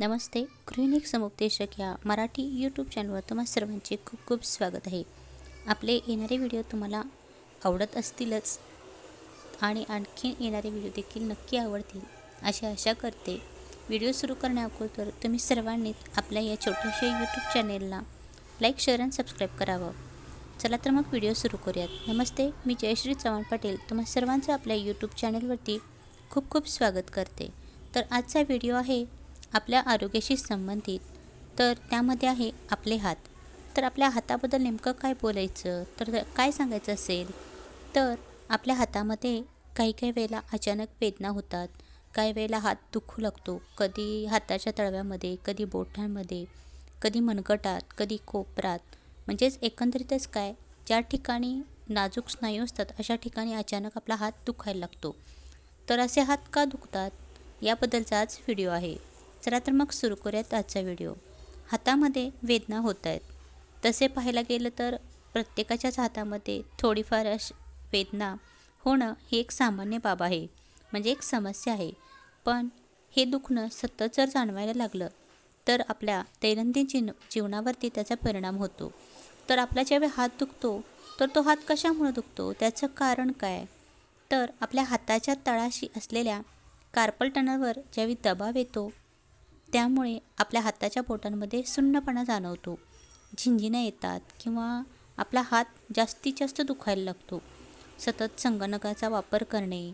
नमस्ते गृहिणीक समुपदेशक या मराठी यूट्यूब चॅनलवर तुम्हा सर्वांचे खूप खूप स्वागत आहे. आपले येणारे व्हिडिओ तुम्हाला आवडत असतीलच आणि आणखीन येणारे व्हिडिओ देखील नक्की आवडतील अशी आशा करते. व्हिडिओ सुरू करण्याअगोदर तुम्ही सर्वांनी आपल्या या छोट्याशा यूट्यूब चॅनेलला लाईक शेअर आणि सबस्क्राईब करावं. चला तर मग व्हिडिओ सुरू करूयात. नमस्ते मी जयश्री चव्हाण पाटील. तुम्हा सर्वांचं आपल्या यूट्यूब चॅनलवरती खूप खूप स्वागत करते. तर आजचा व्हिडिओ आहे आपल्या आरोग्याशी संबंधित. तर त्यामध्ये आहे आपले हात. तर आपल्या हाताबद्दल नेमकं काय बोलायचं? तर काय सांगायचं असेल? तर आपल्या हातामध्ये काही काही वेळेला अचानक वेदना होतात. काही वेळेला हात दुखू लागतो. कधी हाताच्या तळव्यामध्ये कधी बोटांमध्ये कधी मनगटात कधी कोपरात म्हणजेच एकंदरीतच काय? ज्या ठिकाणी नाजूक स्नायू असतात अशा ठिकाणी अचानक आपला हात दुखायला लागतो. तर असे हात का दुखतात? याबद्दलचा आज व्हिडिओ आहे. चला तर मग सुरू करूयात आजचा व्हिडिओ हातामध्ये वेदना होत आहेत तसे पाहायला गेलं तर प्रत्येकाच्याच हातामध्ये थोडीफार अश वेदना होणं ही एक सामान्य बाब आहे. म्हणजे एक समस्या आहे. पण हे दुखणं सतत जर जाणवायला लागलं तर आपल्या दैनंदिन जीन जीवनावरती त्याचा परिणाम होतो. तर आपला ज्यावेळी हात दुखतो तर तो हात कशामुळे दुखतो? त्याचं कारण काय? तर आपल्या हाताच्या तळाशी असलेल्या कार्पल टनलवर ज्यावेळी दबाव येतो त्यामुळे आपल्या हाताच्या बोटांमध्ये सुन्नपणा जाणवतो. झिंजिन्या येतात किंवा आपला हात जास्तीत जास्त दुखायला लागतो. सतत संगणकाचा वापर करणे.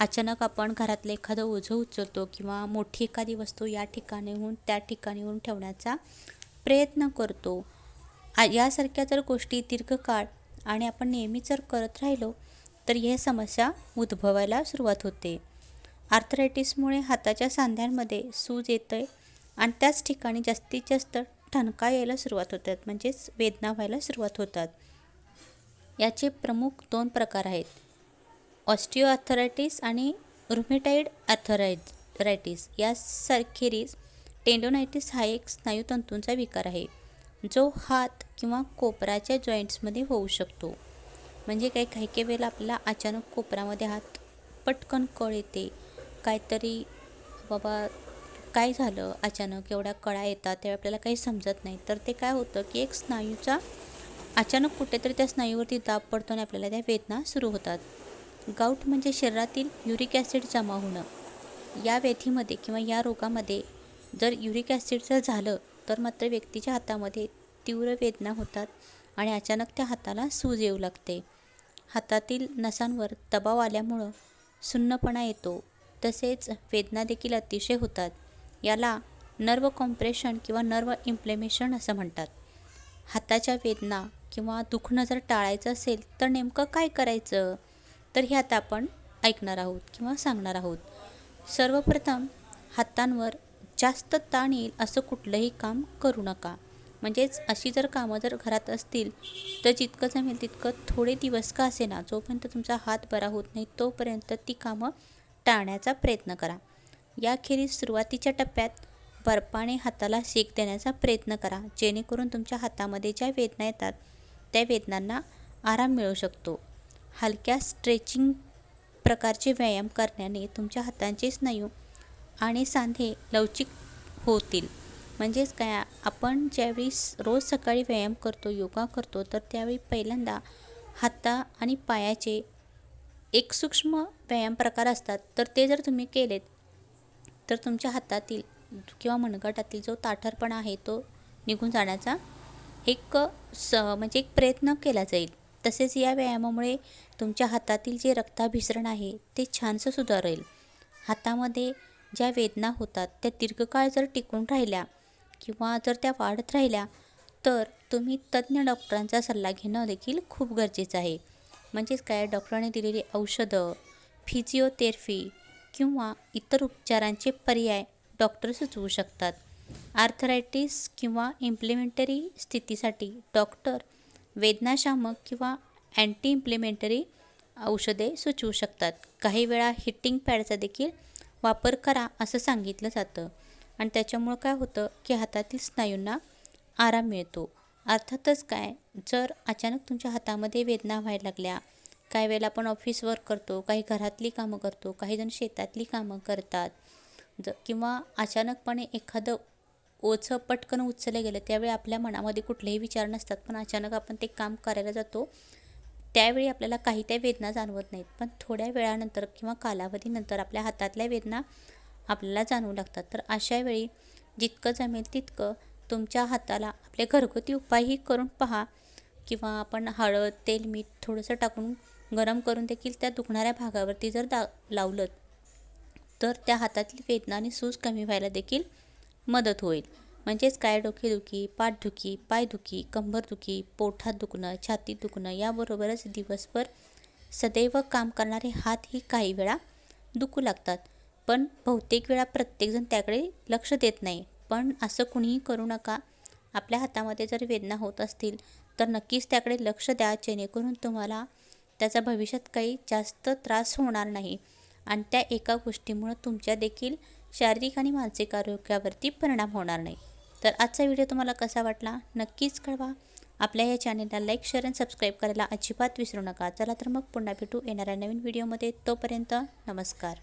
अचानक आपण घरातलं एखादं ओझं उचलतो किंवा मोठी एखादी वस्तू या ठिकाणीहून त्या ठिकाणीहून ठेवण्याचा प्रयत्न करतो. यासारख्या जर गोष्टी दीर्घकाळ आणि आपण नेहमी जर करत राहिलो तर हे समस्या उद्भवायला सुरुवात होते. आर्थरायटिसमुळे हाताच्या सांध्यांमध्ये सूज येतं आहे आणि त्याच ठिकाणी जास्तीत जास्त ठणका यायला सुरुवात होतात म्हणजेच वेदना व्हायला सुरुवात होतात. याचे प्रमुख दोन प्रकार आहेत. ऑस्टिओ आर्थरायटिस आणि रुमेटाईड आर्थरायरायटिस यासारखेरीज टेंडोनायटिस हा एक स्नायूतंतूंचा विकार आहे जो हात किंवा कोपराच्या जॉईंट्समध्ये होऊ शकतो. म्हणजे काही काही काही वेळेला आपला अचानक कोपरामध्ये हात पटकन कळ येते काहीतरी बाबा काय झालं अचानक? एवढ्या कळा येतात तेव्हा आपल्याला काही समजत नाही. तर ते काय होतं की एक स्नायूचा अचानक कुठेतरी त्या स्नायूवरती दाब पडतो आणि आपल्याला त्या वेदना सुरू होतात. गाऊट म्हणजे शरीरातील युरिक ॲसिड जमा होणं. या व्याधीमध्ये किंवा या रोगामध्ये जर युरिक ॲसिडचं झालं तर मात्र व्यक्तीच्या हातामध्ये तीव्र वेदना होतात आणि अचानक त्या हाताला सूज येऊ लागते. हातातील नसांवर दबाव आल्यामुळं सुन्नपणा येतो. तसेच वेदना देखील अतिशय होतात. याला नर्व कॉम्प्रेशन किंवा नर्व इम्प्लेमेशन असं म्हणतात. हाताच्या वेदना किंवा दुखणं जर टाळायचं असेल तर नेमकं काय करायचं? तर हे आता आपण ऐकणार आहोत किंवा सांगणार आहोत. सर्वप्रथम हातांवर जास्त ताण येईल असं कुठलंही काम करू नका. म्हणजेच अशी जर कामं जर घरात असतील तर जितकं जमेल तितकं थोडे दिवस का असे ना जोपर्यंत तुमचा हात बरा होत नाही तोपर्यंत ती कामं टाळण्याचा प्रयत्न करा. याखेरीज सुरुवातीच्या टप्प्यात बर्फाने हाताला शेक देण्याचा प्रयत्न करा. जेणेकरून तुमच्या हातामध्ये ज्या वेदना येतात त्या वेदनांना आराम मिळू शकतो. हलक्या स्ट्रेचिंग प्रकारचे व्यायाम करण्याने तुमच्या हातांचे स्नायू आणि सांधे लवचिक होतील. म्हणजेच काय? आपण ज्यावेळी रोज सकाळी व्यायाम करतो योगा करतो तर त्यावेळी पहिल्यांदा हाता आणि पायाचे एक सूक्ष्म व्यायाम प्रकार असतात तर ते जर तुम्ही केलेत तर तुमच्या हातातील किंवा मनगटातील जो ताठरपणा आहे तो निघून जाण्याचा एक स म्हणजे एक प्रयत्न केला जाईल. तसेच या व्यायामामुळे तुमच्या हातातील जे रक्ताभिसरण आहे ते छानसं सुधारेल. हातामध्ये ज्या वेदना होतात त्या दीर्घकाळ जर टिकून राहिल्या किंवा जर त्या वाढत राहिल्या तर तुम्ही तज्ज्ञ डॉक्टरांचा सल्ला घेणं देखील खूप गरजेचं आहे. म्हणजेच काय? डॉक्टरांनी दिलेली औषधं फिजिओथेरपी किंवा इतर उपचारांचे पर्याय डॉक्टर सुचवू शकतात. आर्थरायटिस किंवा इम्प्लिमेंटरी स्थितीसाठी डॉक्टर वेदनाशामक किंवा अँटी इम्प्लिमेंटरी औषधे सुचवू शकतात. काही वेळा हिटिंग पॅडचा देखील वापर करा असं सांगितलं जातं आणि त्याच्यामुळं काय होतं की हातातील स्नायूंना आराम मिळतो. अर्थातच काय? जर अचानक तुमच्या हातामध्ये वेदना व्हायला लागल्या काही वेळेला आपण ऑफिस वर्क करतो काही घरातली कामं करतो काही जण शेतातली कामं करतात. ज किंवा अचानकपणे एखादं ओझं पटकन उचललं गेलं त्यावेळी आपल्या मनामध्ये कुठलेही विचार नसतात पण अचानक आपण ते काम करायला जातो त्यावेळी आपल्याला काही त्या वेदना जाणवत नाहीत. पण थोड्या वेळानंतर किंवा कालावधीनंतर आपल्या हातातल्या वेदना आपल्याला जाणवू लागतात. तर अशा वेळी जितकं जमेल तितकं तुमच्या हाताला आपले घरगुती उपायही करून पहा किंवा आपण हळद तेल मीठ थोडंसं टाकून गरम करून देखील त्या दुखणाऱ्या भागावरती जर दा लावलं तर त्या हातातली वेदना आणि सूज कमी व्हायला देखील मदत होईल. म्हणजेच काय डोकेदुखी पाठदुखी पायदुखी कंबरदुखी पोठात दुखणं छातीत दुखणं याबरोबरच दिवसभर सदैव काम करणारे हातही काही वेळा दुखू लागतात. पण बहुतेक वेळा प्रत्येकजण त्याकडे लक्ष देत नाही. पण असं कुणीही करू नका. आपल्या हातामध्ये जर वेदना होत असतील तर नक्कीच त्याकडे लक्ष द्या जेणेकरून तुम्हाला त्याचा भविष्यात काही जास्त त्रास होणार नाही. आणि त्या एका गोष्टीमुळं तुमच्या देखील शारीरिक आणि मानसिक आरोग्यावरती परिणाम होणार नाही. तर आजचा व्हिडिओ तुम्हाला कसा वाटला नक्कीच कळवा. आपल्या या चॅनेलला लाईक शेअर आणि सबस्क्राईब करायला अजिबात विसरू नका. चला तर मग पुन्हा भेटू येणाऱ्या नवीन व्हिडिओमध्ये. तोपर्यंत नमस्कार.